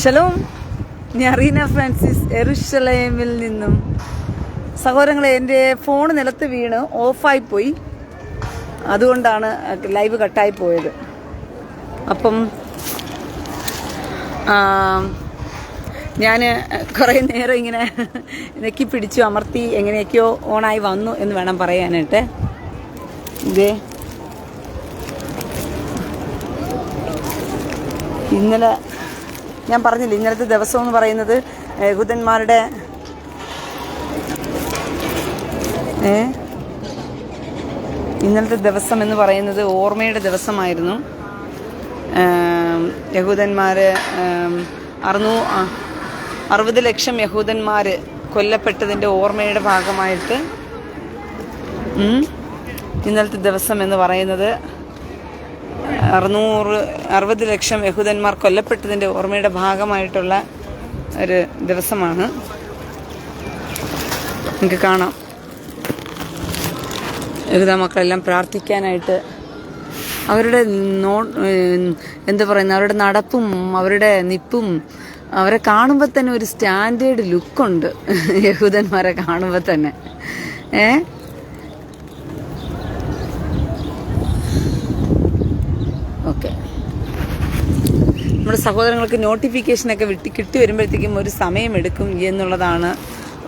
Shalom. ഞാൻ Reena Francis എറുഷലേമിൽ നിന്നും സഹോദരങ്ങളെ എന്റെ ഫോൺ നിലത്ത് വീണ് ഓഫായി പോയി. അതുകൊണ്ടാണ് ലൈവ് കട്ടായി പോയത്. അപ്പം ഞാൻ കുറേ നേരം ഇങ്ങനെ നെക്കി പിടിച്ചു അമർത്തി എങ്ങനെയൊക്കെയോ ഓണായി വന്നു എന്ന് വേണം പറയാനായിട്ട്. ഇതേ ഇന്നലെ ഞാൻ പറഞ്ഞില്ല ഇന്നലത്തെ ദിവസം എന്ന് പറയുന്നത് യഹൂദന്മാരുടെ ഏ ഇന്നലത്തെ ദിവസം എന്ന് പറയുന്നത് ഓർമ്മയുടെ ദിവസമായിരുന്നു. യഹൂദന്മാർ അറുന്നൂ അറുപത് ലക്ഷം യഹൂദന്മാർ കൊല്ലപ്പെട്ടതിന്റെ ഓർമ്മയുടെ ഭാഗമായിട്ട് ഇന്നലത്തെ ദിവസം എന്ന് പറയുന്നത് അറുന്നൂറ് അറുപത് ലക്ഷം യഹൂദന്മാർ കൊല്ലപ്പെട്ടതിന്റെ ഓർമ്മയുടെ ഭാഗമായിട്ടുള്ള ഒരു ദിവസമാണ്. നിങ്ങൾക്ക് കാണാം. യഹൂദ മക്കളെല്ലാം പ്രാർത്ഥിക്കാനായിട്ട് അവരുടെ നോ എന്താ പറയുന്നത് അവരുടെ നടപ്പും അവരുടെ നിപ്പും അവരെ കാണുമ്പോൾ തന്നെ ഒരു സ്റ്റാൻഡേർഡ് ലുക്കുണ്ട് യഹൂദന്മാരെ കാണുമ്പോൾ തന്നെ. ഏ ഓക്കെ നമ്മുടെ സഹോദരങ്ങൾക്ക് നോട്ടിഫിക്കേഷനൊക്കെ വിട്ടി കിട്ടി വരുമ്പോഴത്തേക്കും ഒരു സമയമെടുക്കും എന്നുള്ളതാണ്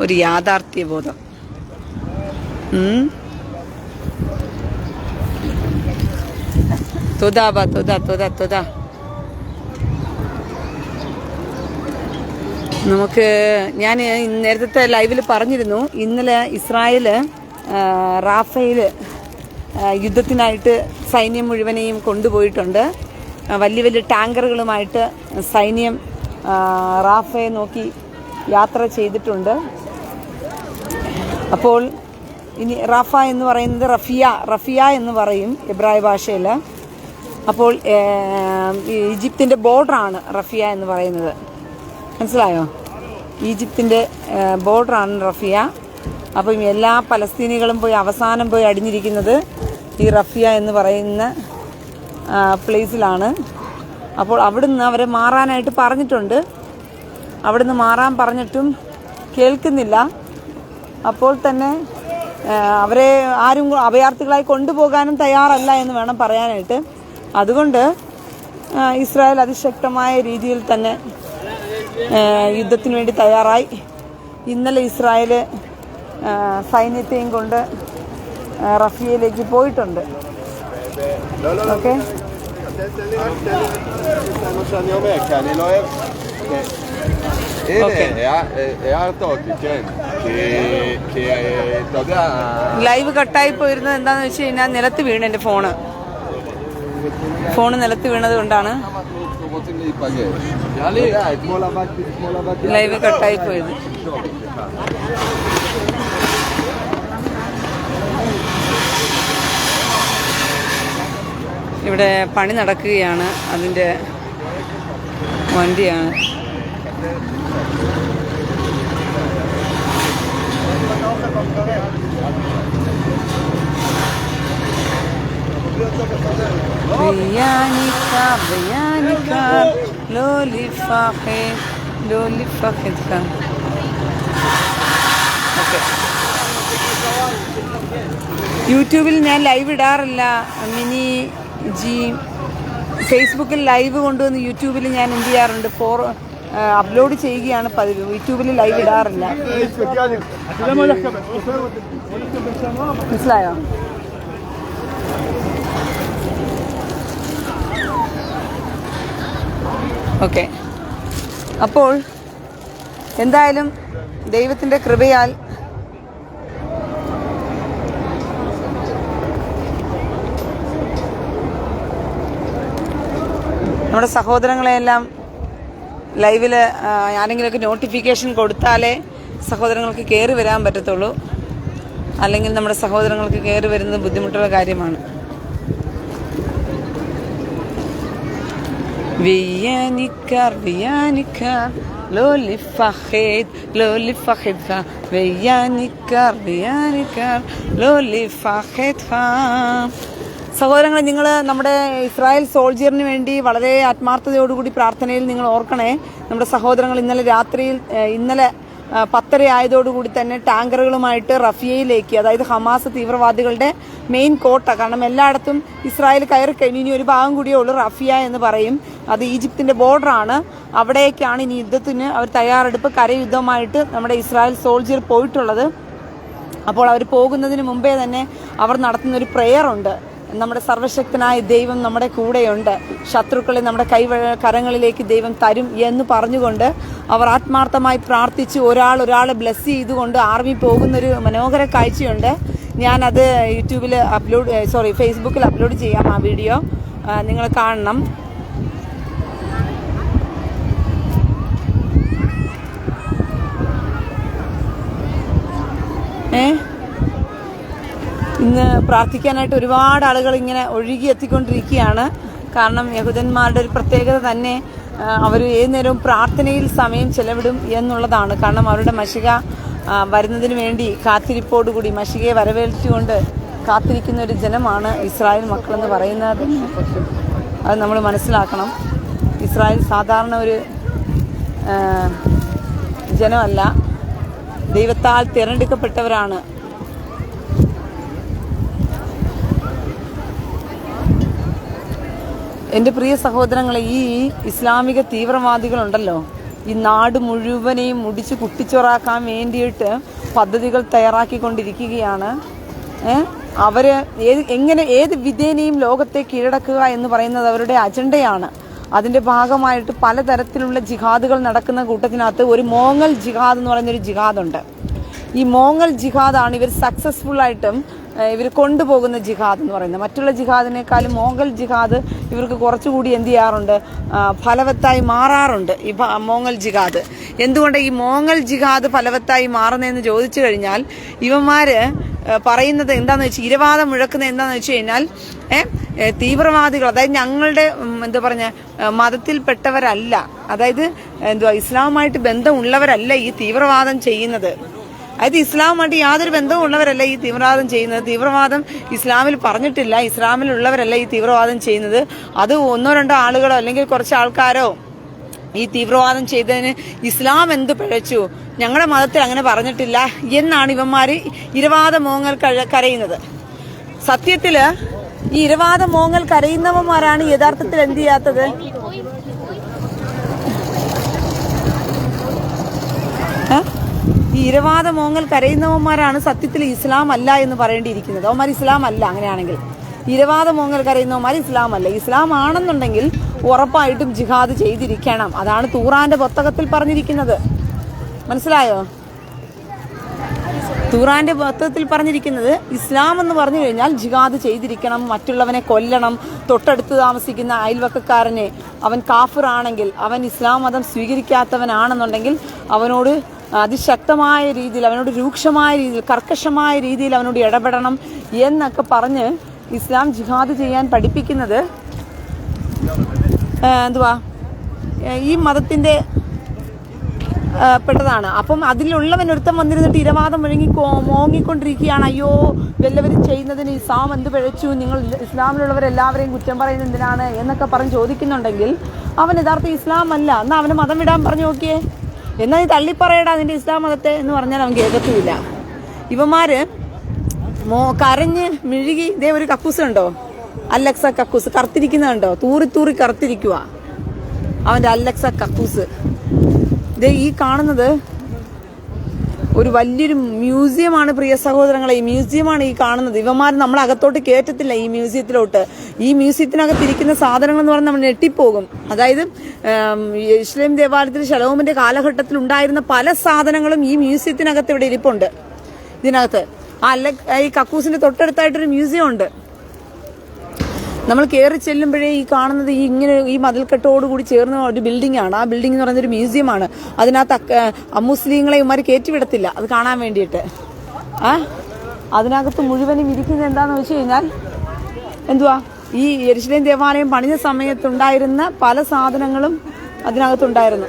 ഒരു യാഥാർത്ഥ്യ ബോധം. നമുക്ക് ഞാൻ നേരത്തെ ലൈവിൽ പറഞ്ഞിരുന്നു ഇന്നലെ ഇസ്രായേൽ റാഫേൽ യുദ്ധത്തിനായിട്ട് സൈന്യം മുഴുവനെയും കൊണ്ടുപോയിട്ടുണ്ട്. വലിയ വലിയ ടാങ്കറുകളുമായിട്ട് സൈന്യം റാഫയെ നോക്കി യാത്ര ചെയ്തിട്ടുണ്ട്. അപ്പോൾ ഇനി റഫ എന്ന് പറയുന്നത് റഫിയ റഫിയ എന്ന് പറയും ഇബ്രായ ഭാഷയിൽ അപ്പോൾ ഈജിപ്തിന്റെ ബോർഡറാണ് റഫിയ എന്ന് പറയുന്നത്. മനസ്സിലായോ? ഈജിപ്തിന്റെ ബോർഡറാണ് റഫിയ. അപ്പം എല്ലാ പലസ്തീനികളും പോയി അവസാനം പോയി അടിഞ്ഞിരിക്കുന്നത് ഈ റഫിയ എന്ന് പറയുന്ന പ്ലേസിലാണ് അപ്പോൾ അവിടുന്ന് അവരെ മാറാനായിട്ട് പറഞ്ഞിട്ടുണ്ട്. അവിടുന്ന് മാറാൻ പറഞ്ഞിട്ടും കേൾക്കുന്നില്ല. അപ്പോൾ തന്നെ അവരെ ആരും അഭയാർത്ഥികളായി കൊണ്ടുപോകാനും തയ്യാറല്ല എന്ന് വേണം പറയാനായിട്ട്. അതുകൊണ്ട് ഇസ്രായേൽ അതിശക്തമായ രീതിയിൽ തന്നെ യുദ്ധത്തിന് വേണ്ടി തയ്യാറായി. ഇന്നലെ ഇസ്രായേൽ സൈന്യത്തെയും കൊണ്ട് റഫിയയിലേക്ക് പോയിട്ടുണ്ട്. ഓക്കെ זה מה שאני אומר, כי אני לא אוהב... הנה, אוקיי. הער- הערת אותי, כן. כי, כי אה, אתה יודע, ലൈവ് കട്ടായി പോയിരുന്നത് എന്താണെന്ന് വെച്ച് കഴിഞ്ഞാൽ നിലത്ത് വീണ് എൻ്റെ ഫോണ് ഫോണ് നിലത്ത് വീണത് കൊണ്ടാണ് אנחנו רוצים להיפגש. אתה יודע, אתמול עבדתי, אתמול עבדתי... ലൈവ് കട്ടായി പോയത് ഇവിടെ പണി നടക്കുകയാണ്. അതിന്റെ വണ്ടിയാണ്. യൂട്യൂബിൽ ഞാൻ ലൈവ് ഇടാറില്ല. മിനി ജി ഫേസ്ബുക്കിൽ ലൈവ് കൊണ്ടുവന്ന് യൂട്യൂബിൽ ഞാൻ എന്ത് ചെയ്യാറുണ്ട്? ഫോർ അപ്ലോഡ് ചെയ്യുകയാണ് പതിവ്. യൂട്യൂബിൽ ലൈവ് ഇടാറില്ല. മനസ്സിലായോ? ഓക്കെ. അപ്പോൾ എന്തായാലും ദൈവത്തിന്റെ കൃപയാൽ നമ്മുടെ സഹോദരങ്ങളെയെല്ലാം ലൈവിൽ ആരെങ്കിലുമൊക്കെ നോട്ടിഫിക്കേഷൻ കൊടുത്താലേ സഹോദരങ്ങൾക്ക് കയറി വരാൻ പറ്റത്തുള്ളൂ. അല്ലെങ്കിൽ നമ്മുടെ സഹോദരങ്ങൾക്ക് കയറി വരുന്നത് ബുദ്ധിമുട്ടുള്ള കാര്യമാണ്. വിയാനിക്കാർ വിയാനിക്കാർ ലോലിഫഹേദ് ലോലിഫഹേദ് ഖാ വിയാനിക്കാർ വിയാനിക്കാർ സഹോദരങ്ങളെ നിങ്ങൾ നമ്മുടെ ഇസ്രായേൽ സോൾജിയറിന് വേണ്ടി വളരെ ആത്മാർത്ഥതയോടുകൂടി പ്രാർത്ഥനയിൽ നിങ്ങൾ ഓർക്കണേ. നമ്മുടെ സഹോദരങ്ങൾ ഇന്നലെ രാത്രിയിൽ ഇന്നലെ പത്തര ആയതോടുകൂടി തന്നെ ടാങ്കറുകളുമായിട്ട് റഫിയയിലേക്ക് അതായത് ഹമാസ് തീവ്രവാദികളുടെ മെയിൻ കോട്ട കാരണം എല്ലായിടത്തും ഇസ്രായേൽ കയറി കഴിഞ്ഞു ഇനി ഒരു ഭാഗം കൂടിയേ ഉള്ളൂ റഫിയ എന്ന് പറയും. അത് ഈജിപ്തിന്റെ ബോർഡറാണ് അവിടേക്കാണ് ഇനി യുദ്ധത്തിന് അവർ തയ്യാറെടുപ്പ്. കരയുദ്ധമായിട്ട് നമ്മുടെ ഇസ്രായേൽ സോൾജിയർ പോയിട്ടുള്ളത്. അപ്പോൾ അവർ പോകുന്നതിന് മുമ്പേ തന്നെ അവർ നടത്തുന്ന ഒരു പ്രെയർ ഉണ്ട്. നമ്മുടെ സർവശക്തനായ ദൈവം നമ്മുടെ കൂടെയുണ്ട്. ശത്രുക്കളെ നമ്മുടെ കൈ കരങ്ങളിലേക്ക് ദൈവം തരും എന്ന് പറഞ്ഞുകൊണ്ട് അവർ ആത്മാർത്ഥമായി പ്രാർത്ഥിച്ച് ഒരാൾ ഒരാളെ ബ്ലെസ് ചെയ്തുകൊണ്ട് ആർമി പോകുന്നൊരു മനോഹര കാഴ്ചയുണ്ട്. ഞാനത് യൂട്യൂബിൽ അപ്ലോഡ് സോറി ഫേസ്ബുക്കിൽ അപ്ലോഡ് ചെയ്യാം ആ വീഡിയോ നിങ്ങൾ കാണണം ഏ ഇന്ന് പ്രാർത്ഥിക്കാനായിട്ട് ഒരുപാട് ആളുകൾ ഇങ്ങനെ ഒഴുകി എത്തിക്കൊണ്ടിരിക്കുകയാണ്. കാരണം യഹൂദന്മാരുടെ ഒരു പ്രത്യേകത തന്നെ അവർ ഏത് നേരവും പ്രാർത്ഥനയിൽ സമയം ചെലവിടും എന്നുള്ളതാണ്. കാരണം അവരുടെ മഷിക വരുന്നതിന് വേണ്ടി കാത്തിരിപ്പോടുകൂടി മഷികയെ വരവേൽച്ചുകൊണ്ട് കാത്തിരിക്കുന്ന ഒരു ജനമാണ് ഇസ്രായേൽ മക്കളെന്ന് പറയുന്നത്. അത് നമ്മൾ മനസ്സിലാക്കണം. ഇസ്രായേൽ സാധാരണ ഒരു ജനമല്ല. ദൈവത്താൽ തിരഞ്ഞെടുക്കപ്പെട്ടവരാണ് എന്റെ പ്രിയ സഹോദരങ്ങളെ ഈ ഇസ്ലാമിക തീവ്രവാദികളുണ്ടല്ലോ ഈ നാട് മുഴുവനെയും മുടിച്ച് കുട്ടിച്ചോറാക്കാൻ വേണ്ടിയിട്ട് പദ്ധതികൾ തയ്യാറാക്കിക്കൊണ്ടിരിക്കുകയാണ്? അവർ ഏത് എങ്ങനെ ഏത് വിധേനയും ലോകത്തെ കീഴടക്കുക എന്ന് പറയുന്നത് അവരുടെ അജണ്ടയാണ്. അതിന്റെ ഭാഗമായിട്ട് പലതരത്തിലുള്ള ജിഹാദുകൾ നടക്കുന്ന കൂട്ടത്തിനകത്ത് ഒരു മോങ്ങൽ ജിഹാദ് എന്ന് പറയുന്നൊരു ജിഹാദുണ്ട്. ഈ മോങ്ങൽ ജിഹാദാണ് ഇവർ സക്സസ്ഫുൾ ആയിട്ടും ഇവർ കൊണ്ടുപോകുന്ന ജിഹാദ് എന്ന് പറയുന്നത്. മറ്റുള്ള ജിഹാദിനേക്കാളും മോങ്കൽ ജിഹാദ് ഇവർക്ക് കുറച്ചുകൂടി എന്ത് ചെയ്യാറുണ്ട്? ഫലവത്തായി മാറാറുണ്ട് ഈ മോങ്ങൽ ജിഹാദ്. എന്തുകൊണ്ട് ഈ മോങ്ങൽ ജിഹാദ് ഫലവത്തായി മാറുന്നതെന്ന് ചോദിച്ചു കഴിഞ്ഞാൽ ഇവന്മാര് പറയുന്നത് എന്താണെന്ന് വെച്ചാൽ ഇരവാദം മുഴക്കുന്നത് എന്താണെന്ന് വെച്ച് കഴിഞ്ഞാൽ തീവ്രവാദികൾ അതായത് ഞങ്ങളുടെ എന്താ പറഞ്ഞ മതത്തിൽപ്പെട്ടവരല്ല. അതായത് എന്തുവാ ഇസ്ലാമുമായിട്ട് ബന്ധമുള്ളവരല്ല ഈ തീവ്രവാദം ചെയ്യുന്നത്. അതായത് ഇസ്ലാമുമായിട്ട് യാതൊരു ബന്ധവും ഉള്ളവരല്ല ഈ തീവ്രവാദം ചെയ്യുന്നത്. തീവ്രവാദം ഇസ്ലാമിൽ പറഞ്ഞിട്ടില്ല. ഇസ്ലാമിലുള്ളവരല്ല ഈ തീവ്രവാദം ചെയ്യുന്നത്. അത് ഒന്നോ രണ്ടോ ആളുകളോ അല്ലെങ്കിൽ കുറച്ച് ആൾക്കാരോ ഈ തീവ്രവാദം ചെയ്തതിന് ഇസ്ലാം എന്ത് പിഴച്ചു? ഞങ്ങളുടെ മതത്തിൽ അങ്ങനെ പറഞ്ഞിട്ടില്ല എന്നാണ് ഇവന്മാർ ഇരവാദ മോങ്ങൽ കരയുന്നത്. സത്യത്തിൽ ഈ ഇരവാദ മോങ്ങൽ കരയുന്നവന്മാരാണ് യഥാർത്ഥത്തിൽ എന്ത് ചെയ്യാത്തത്? ഏ? ഈ ഇരവാദ മോങ്ങൽ കരയുന്നവന്മാരാണ് സത്യത്തിൽ ഇസ്ലാം അല്ല എന്ന് പറയേണ്ടിയിരിക്കുന്നത്. അവന്മാർ ഇസ്ലാം അല്ല അങ്ങനെയാണെങ്കിൽ. ഇരവാദ മോങ്ങൽ കരയുന്നവന്മാർ ഇസ്ലാം അല്ല ഇസ്ലാം ആണെന്നുണ്ടെങ്കിൽ ഉറപ്പായിട്ടും ജിഹാദ് ചെയ്തിരിക്കണം. അതാണ് തൂറാന്റെ പുസ്തകത്തിൽ പറഞ്ഞിരിക്കുന്നത്. മനസ്സിലായോ? തൂറാന്റെ പുസ്തകത്തിൽ പറഞ്ഞിരിക്കുന്നത് ഇസ്ലാം എന്ന് പറഞ്ഞു കഴിഞ്ഞാൽ ജിഹാദ് ചെയ്തിരിക്കണം മറ്റുള്ളവനെ കൊല്ലണം തൊട്ടടുത്ത് താമസിക്കുന്ന അയൽവക്കക്കാരനെ. അവൻ കാഫിറാണെങ്കിൽ അവൻ ഇസ്ലാം മതം സ്വീകരിക്കാത്തവനാണെന്നുണ്ടെങ്കിൽ അവനോട് അതിശക്തമായ രീതിയിൽ അവനോട് രൂക്ഷമായ രീതിയിൽ കർക്കശമായ രീതിയിൽ അവനോട് ഇടപെടണം എന്നൊക്കെ പറഞ്ഞ് ഇസ്ലാം ജിഹാദ് ചെയ്യാൻ പഠിപ്പിക്കുന്നത് എന്തുവാ? ഈ മതത്തിന്റെ ആ, പെട്ടതാണ്. അപ്പം അതിലുള്ളവൻ ഒരുത്തം വന്നിരുന്നിട്ട് ഇരവാദം മുഴങ്ങി മോങ്ങിക്കൊണ്ടിരിക്കുകയാണ്. അയ്യോ വല്ലവർ ചെയ്യുന്നതിന് ഇസ്ലാം എന്ത് പിഴച്ചു? നിങ്ങൾ ഇസ്ലാമിലുള്ളവരെല്ലാവരെയും കുറ്റം പറയുന്നത് എന്തിനാണ് എന്നൊക്കെ പറഞ്ഞ് ചോദിക്കുന്നുണ്ടെങ്കിൽ അവൻ യഥാർത്ഥ ഇസ്ലാം അല്ല എന്നാൽ അവന് മതം വിടാൻ പറഞ്ഞു നോക്കിയേ. എന്നാൽ നീ തള്ളിപ്പറയടാ നിന്റെ ഇസ്ലാം മതത്തെ എന്ന് പറഞ്ഞാൽ അവൻ കേൾക്കത്തുമില്ല. ഇവന്മാർ മോ കരഞ്ഞ് മിഴുകി ഇതേ ഒരു കക്കൂസ് ഉണ്ടോ അലക്സ കക്കൂസ് കറുത്തിരിക്കുന്നുണ്ടോ തൂറി തൂറി കറുത്തിരിക്കുക അവന്റെ അലക്സ കക്കൂസ്. ദേ ഈ കാണുന്നത് ഒരു വലിയൊരു മ്യൂസിയമാണ് പ്രിയ സഹോദരങ്ങളെ. ഈ മ്യൂസിയമാണ് ഈ കാണുന്നത്. ഇവന്മാർ നമ്മൾ അകത്തോട്ട് കയറ്റത്തില്ല ഈ മ്യൂസിയത്തിലോട്ട്. ഈ മ്യൂസിയത്തിനകത്ത് ഇരിക്കുന്ന സാധനങ്ങൾ എന്ന് പറഞ്ഞാൽ നമ്മൾ ഞെട്ടിപ്പോകും. അതായത് ഇസ്ലാം ദേവാലയത്തിൽ ശലോമിന്റെ കാലഘട്ടത്തിൽ ഉണ്ടായിരുന്ന പല സാധനങ്ങളും ഈ മ്യൂസിയത്തിനകത്ത് ഇവിടെ ഇരിപ്പുണ്ട്. ഇതിനകത്ത്. ആ അല്ല ഈ കക്കൂസിന്റെ തൊട്ടടുത്തായിട്ടൊരു മ്യൂസിയം ഉണ്ട് നമ്മൾ കയറി ചെല്ലുമ്പോഴേ ഈ കാണുന്നത് ഈ ഇങ്ങനെ ഈ മതിൽക്കെട്ടോടുകൂടി ചേർന്ന ഒരു ബിൽഡിംഗ് ആണ്. ആ ബിൽഡിംഗ് എന്ന് പറയുന്നത് ഒരു മ്യൂസിയമാണ് അതിനകത്ത് അമുസ്ലിങ്ങളെ ഇവന്മാർ കയറ്റിവിടത്തില്ല അത് കാണാൻ വേണ്ടിയിട്ട്. ആ? അതിനകത്ത് മുഴുവനും ഇരിക്കുന്നത് എന്താന്ന് വെച്ച് കഴിഞ്ഞാൽ എന്തുവാ? ഈ യരിശ്ലേം ദേവാലയം പണിഞ്ഞ സമയത്തുണ്ടായിരുന്ന പല സാധനങ്ങളും അതിനകത്തുണ്ടായിരുന്നു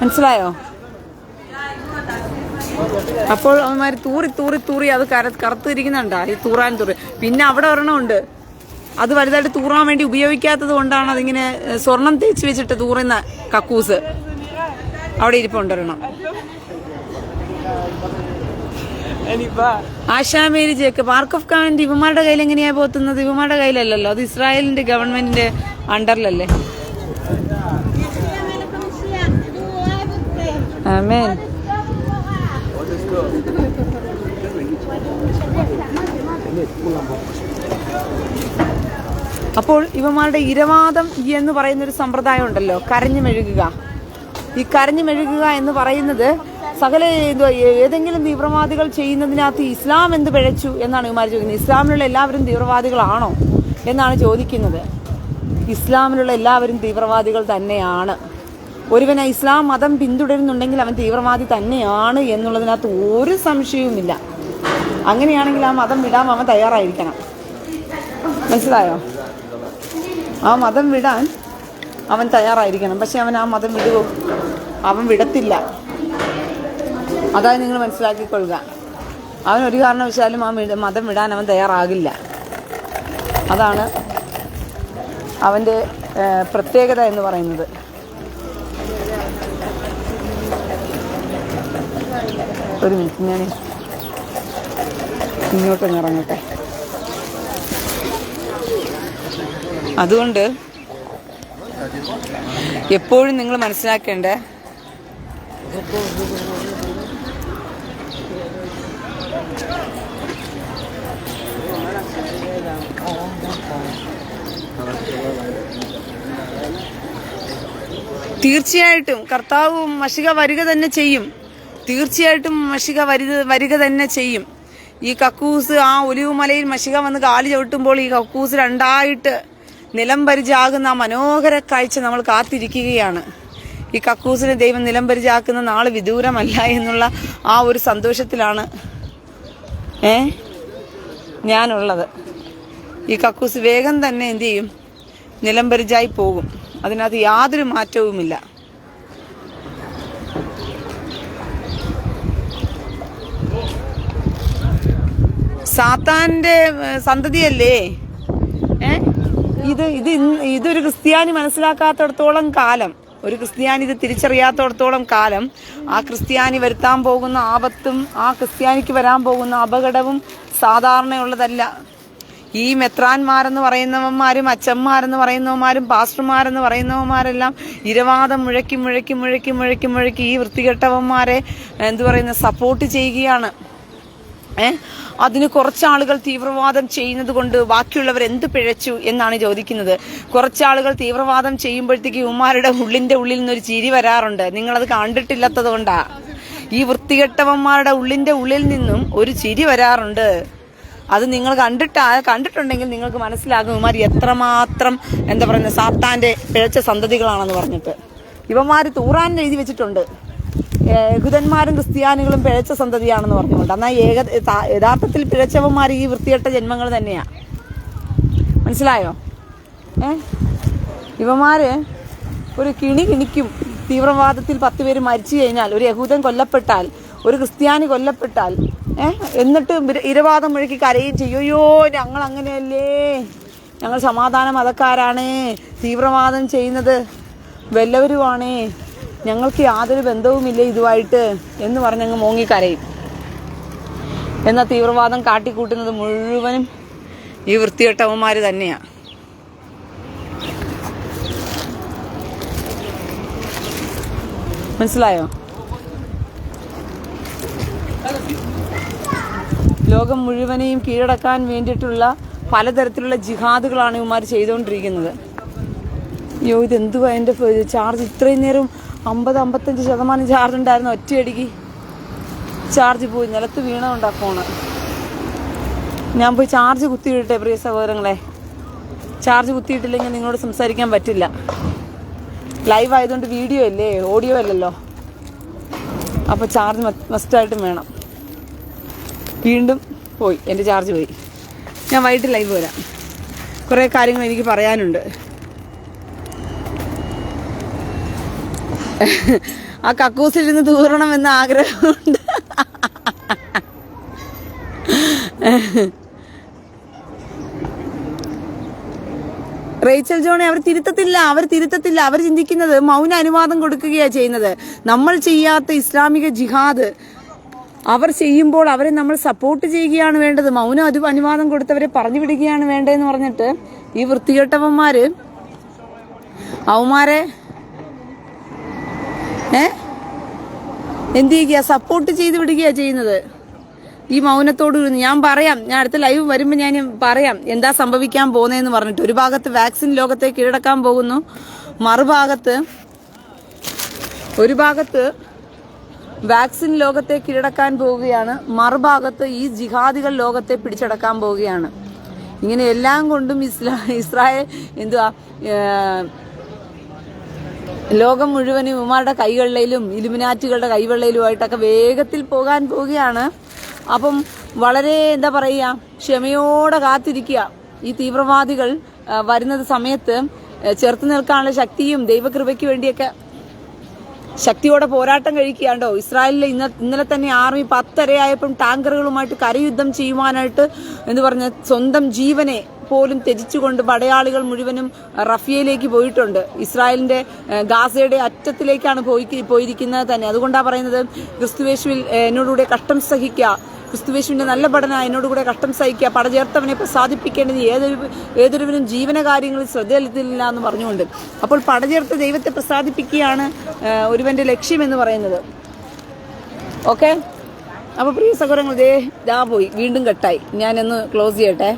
മനസ്സിലായോ? അപ്പോൾ അവന്മാർ തൂറി തൂറി തൂറി അത് കര കറുത്തിരിക്കുന്നുണ്ടാ ഈ തൂറാൻ തൂറി. പിന്നെ അവിടെ ഒരെണ്ണമുണ്ട്. അത് വലുതായിട്ട് തൂറാൻ വേണ്ടി ഉപയോഗിക്കാത്തത് കൊണ്ടാണ് അതിങ്ങനെ സ്വർണം തേച്ച് വെച്ചിട്ട് തൂറുന്ന കക്കൂസ്. അവിടെ ഇരിപ്പുണ്ടൊരെണ്ണം ആശാമേരി ജേക്കബ് ആർക്ക് ഓഫ് കമാൻഡ് ഇവന്മാരുടെ കയ്യിൽ എങ്ങനെയാ പോത്തുന്നത്? ഇവന്മാരുടെ കയ്യിലല്ലല്ലോ അത് ഇസ്രായേലിന്റെ ഗവൺമെന്റിന്റെ അണ്ടറിലല്ലേ? ആമേൻ അപ്പോൾ ഇവന്മാരുടെ ഇരവാദം എന്ന് പറയുന്ന ഒരു സമ്പ്രദായം ഉണ്ടല്ലോ കരഞ്ഞു മെഴുകുക. ഈ കരഞ്ഞു മെഴുകുക എന്ന് പറയുന്നത് സകല ഏതെങ്കിലും തീവ്രവാദികൾ ചെയ്യുന്നതിനകത്ത് ഇസ്ലാം എന്ത് പിഴച്ചു എന്നാണ് ഇവന്മാർ ചോദിക്കുന്നത്. ഇസ്ലാമിലുള്ള എല്ലാവരും തീവ്രവാദികളാണോ എന്നാണ് ചോദിക്കുന്നത്. ഇസ്ലാമിലുള്ള എല്ലാവരും തീവ്രവാദികൾ തന്നെയാണ്. ഒരുവനെ ഇസ്ലാം മതം പിന്തുടരുന്നുണ്ടെങ്കിൽ അവൻ തീവ്രവാദി തന്നെയാണ് എന്നുള്ളതിനകത്ത് ഒരു സംശയവുമില്ല. അങ്ങനെയാണെങ്കിൽ ആ മതം വിടാൻ അവൻ തയ്യാറായിരിക്കണം. മനസ്സിലായോ? ആ മതം വിടാൻ അവൻ തയ്യാറായിരിക്കണം. പക്ഷെ അവൻ ആ മതം വിടുവോ? അവൻ വിടത്തില്ല. അതായത് നിങ്ങൾ മനസ്സിലാക്കിക്കൊള്ളുക. അവൻ ഒരു കാരണവശാലും ആ മതം വിടാൻ അവൻ തയ്യാറാകില്ല. അതാണ് അവന്റെ പ്രത്യേകത എന്ന് പറയുന്നത്. ഒരു മിനിറ്റ് ഞാൻ ഇങ്ങോട്ടൊന്ന് ഇറങ്ങട്ടെ അതുകൊണ്ട് എപ്പോഴും നിങ്ങൾ മനസ്സിലാക്കേണ്ടേ? തീർച്ചയായിട്ടും കർത്താവ് മഷിക വരിക തന്നെ ചെയ്യും. തീർച്ചയായിട്ടും മഷിക വരിക വരിക തന്നെ ചെയ്യും. ഈ കക്കൂസ് ആ ഒലിവുമലയിൽ മഷിക വന്ന് കാലി ചവിട്ടുമ്പോൾ ഈ കക്കൂസ് രണ്ടായിട്ട് നിലം പരിചാകുന്ന ആ മനോഹര കാഴ്ച നമ്മൾ കാത്തിരിക്കുകയാണ്. ഈ കക്കൂസിന് ദൈവം നിലം പരിചാക്കുന്ന നാൾ വിദൂരമല്ല എന്നുള്ള ആ ഒരു സന്തോഷത്തിലാണ് ഏ? ഞാനുള്ളത്. ഈ കക്കൂസ് വേഗം തന്നെ എന്തു ചെയ്യും? നിലംപരിചായി പോകും. അതിനകത്ത് യാതൊരു മാറ്റവുമില്ല. സാത്താന്റെ സന്തതിയല്ലേ? ഇത് ഇത് ഇതൊരു ക്രിസ്ത്യാനി മനസ്സിലാക്കാത്തടത്തോളം കാലം. ഒരു ക്രിസ്ത്യാനി ഇത് തിരിച്ചറിയാത്തടത്തോളം കാലം. ആ ക്രിസ്ത്യാനി വരുത്താൻ പോകുന്ന ആപത്തും ആ ക്രിസ്ത്യാനിക്ക് വരാൻ പോകുന്ന അപകടവും സാധാരണയുള്ളതല്ല. ഈ മെത്രാന്മാരെന്ന് പറയുന്നവന്മാരും അച്ഛന്മാരെന്ന് പറയുന്നവന്മാരും പാസ്റ്റർമാരെന്ന് പറയുന്നവന്മാരെല്ലാം ഇരവാദം മുഴക്കി മുഴക്കി മുഴക്കി മുഴക്കി മുഴക്കി ഈ വൃത്തികെട്ടവന്മാരെ എന്തു പറയുന്ന സപ്പോർട്ട് ചെയ്യുകയാണ്. അതിന് കുറച്ചാളുകൾ തീവ്രവാദം ചെയ്യുന്നത് കൊണ്ട് ബാക്കിയുള്ളവർ എന്ത് പിഴച്ചു എന്നാണ് ചോദിക്കുന്നത്. കുറച്ചാളുകൾ തീവ്രവാദം ചെയ്യുമ്പോഴത്തേക്ക് ഉമ്മാരുടെ ഉള്ളിന്റെ ഉള്ളിൽ നിന്നൊരു ചിരി വരാറുണ്ട്. നിങ്ങളത് കണ്ടിട്ടില്ലാത്തത് കൊണ്ടാ. ഈ വൃത്തികെട്ടവന്മാരുടെ ഉള്ളിന്റെ ഉള്ളിൽ നിന്നും ഒരു ചിരി വരാറുണ്ട്. അത് നിങ്ങൾ കണ്ടിട്ട് കണ്ടിട്ടുണ്ടെങ്കിൽ നിങ്ങൾക്ക് മനസ്സിലാകും ഇവന്മാർ എത്രമാത്രം എന്താ പറയുന്നത് സാത്താന്റെ പിഴച്ച സന്തതികളാണെന്ന് പറഞ്ഞിട്ട്. ഇവന്മാർ തൂറാൻ എഴുതി വെച്ചിട്ടുണ്ട്. യഹൂദന്മാരും ക്രിസ്ത്യാനികളും പിഴച്ച സന്തതിയാണെന്ന് പറഞ്ഞുകൊണ്ട്. എന്നാൽ ഏക യഥാ- യഥാർത്ഥത്തിൽ പിഴച്ചവന്മാർ ഈ വൃത്തികെട്ട ജന്മങ്ങൾ തന്നെയാണ് മനസ്സിലായോ? ഏ? ഇവന്മാർ ഒരു കിണി കിണിക്കും. തീവ്രവാദത്തിൽ പത്ത് പേര് മരിച്ചു കഴിഞ്ഞാൽ ഒരു യഹൂദൻ കൊല്ലപ്പെട്ടാൽ ഒരു ക്രിസ്ത്യാനി കൊല്ലപ്പെട്ടാൽ എന്നിട്ട് ഇരവാദം മുഴുക്കി കരയും ചെയ്യോയോ ഞങ്ങൾ അങ്ങനെയല്ലേ? ഞങ്ങൾ സമാധാന മതക്കാരാണ് തീവ്രവാദം ചെയ്യുന്നത് വല്ലവരുമാണേ ഞങ്ങൾക്ക് യാതൊരു ബന്ധവുമില്ല ഇതുമായിട്ട് എന്ന് പറഞ്ഞങ്ങ് മോങ്ങിക്കരയും എന്നാൽ തീവ്രവാദം കാട്ടിക്കൂട്ടുന്നത് മുഴുവനും ഈ വൃത്തികെട്ടവന്മാർ തന്നെയാണ് മനസ്സിലായോ? ലോകം മുഴുവനെയും കീഴടക്കാൻ വേണ്ടിയിട്ടുള്ള പലതരത്തിലുള്ള ജിഹാദുകളാണ് ഇവന്മാർ ചെയ്തുകൊണ്ടിരിക്കുന്നത് അയ്യോ ഇതെന്തുവാ എന്റെ ചാർജ് ഇത്രയും നേരം അമ്പത് അമ്പത്തഞ്ച് ശതമാനം ചാർജ് ഉണ്ടായിരുന്നു ഒറ്റയടിക്ക് ചാർജ് പോയി. നിലത്ത് വീണുണ്ടാ ഫോണ് ഞാൻ പോയി ചാർജ് കുത്തിയിട്ടെ പ്രിയ സഹോദരങ്ങളെ. ചാർജ് കുത്തിയിട്ടില്ലെങ്കിൽ നിങ്ങളോട് സംസാരിക്കാൻ പറ്റില്ല. ലൈവ് ആയതുകൊണ്ട് വീഡിയോ അല്ലേ? ഓഡിയോ അല്ലല്ലോ. അപ്പോൾ ചാർജ് മസ്റ്റായിട്ടും വേണം. വീണ്ടും പോയി. എന്റെ ചാർജ് പോയി. ഞാൻ വൈകിട്ട് ലൈവ് വരാം. കുറേ കാര്യങ്ങൾ എനിക്ക് പറയാനുണ്ട്. ആ കക്കൂസിൽ നിന്ന് തൂറണമെന്ന് ആഗ്രഹമുണ്ട്. റേച്ചൽ ജോണെ അവർ തിരുത്തത്തില്ല അവർ തിരുത്തത്തില്ല. അവർ ചിന്തിക്കുന്നത് മൗന അനുവാദം കൊടുക്കുകയാണ് ചെയ്യുന്നത്. നമ്മൾ ചെയ്യാത്ത ഇസ്ലാമിക ജിഹാദ് അവർ ചെയ്യുമ്പോൾ അവരെ നമ്മൾ സപ്പോർട്ട് ചെയ്യുകയാണ് വേണ്ടത്. മൗനം അത് അനുവാദം കൊടുത്തവരെ പറഞ്ഞു വിടുകയാണ് വേണ്ടതെന്ന് പറഞ്ഞിട്ട് ഈ വൃത്തികെട്ടവന്മാര് അവന്മാരെ ഏ? എന്ത് ചെയ്യുക സപ്പോർട്ട് ചെയ്ത് വിടുകയാ ചെയ്യുന്നത്. ഈ മൗനത്തോട് ഞാൻ പറയാം. ഞാൻ അടുത്ത ലൈവ് വരുമ്പോൾ ഞാൻ പറയാം. എന്താ സംഭവിക്കാൻ പോകുന്നതെന്ന് പറഞ്ഞിട്ട്. ഒരു ഭാഗത്ത് വാക്സിൻ ലോകത്തെ കീഴടക്കാൻ പോകുന്നു. മറുഭാഗത്ത് ഒരു ഭാഗത്ത് വാക്സിൻ ലോകത്തെ കീഴടക്കാൻ പോവുകയാണ്. മറുഭാഗത്ത് ഈ ജിഹാദികൾ ലോകത്തെ പിടിച്ചടക്കാൻ പോവുകയാണ്. ഇങ്ങനെ എല്ലാം കൊണ്ടും ഇസ്ലാ ഇസ്രായേൽ എന്തുവാ ലോകം മുഴുവനും ഇവന്മാരുടെ കൈവെള്ളയിലും ഇലുമിനാറ്റുകളുടെ കൈവെള്ളയിലുമായിട്ടൊക്കെ വേഗത്തിൽ പോകാൻ പോവുകയാണ്. അപ്പം വളരെ എന്താ പറയുക ക്ഷമയോടെ കാത്തിരിക്കുക. ഈ തീവ്രവാദികൾ വരുന്നത് സമയത്ത് ചെറുത്ത് നിൽക്കാനുള്ള ശക്തിയും ദൈവകൃപയ്ക്ക് വേണ്ടിയൊക്കെ ശക്തിയോടെ പോരാട്ടം കഴിക്കുകയാണ്ടോ ഇസ്രായേലിലെ ഇന്ന ഇന്നലെ തന്നെ ആർമി പത്തരയായപ്പം ടാങ്കറുകളുമായിട്ട് കരയുദ്ധം ചെയ്യുവാനായിട്ട് എന്ന് പറഞ്ഞ സ്വന്തം ജീവനെ പോലും ത്യജിച്ചുകൊണ്ട് പടയാളികൾ മുഴുവനും റഫിയയിലേക്ക് പോയിട്ടുണ്ട്. ഇസ്രായേലിന്റെ ഗാസയുടെ അറ്റത്തിലേക്കാണ് പോയി പോയിരിക്കുന്നത് തന്നെ. അതുകൊണ്ടാണ് പറയുന്നത് ക്രിസ്തുവേശുവിൽ എന്നോടുകൂടെ കഷ്ടം സഹിക്കുക. ക്രിസ്തുവേശുവിന്റെ നല്ല പഠന എന്നോടുകൂടെ കഷ്ടം സഹിക്കുക. പടചേർത്തവനെ പ്രസാദിപ്പിക്കേണ്ടത് ഏതൊരു ഏതൊരുവനും ജീവനകാര്യങ്ങളിൽ ശ്രദ്ധ എന്ന് പറഞ്ഞുകൊണ്ട്. അപ്പോൾ പടചേർത്ത് ദൈവത്തെ പ്രസാദിപ്പിക്കുകയാണ് ഒരുവന്റെ ലക്ഷ്യം എന്ന് പറയുന്നത്. ഓക്കെ? അപ്പോൾ പ്രിയ സഹോദരങ്ങൾ ദേ ഇതാ പോയി. വീണ്ടും കട്ടായി. ഞാനൊന്ന് ക്ലോസ് ചെയ്യട്ടെ.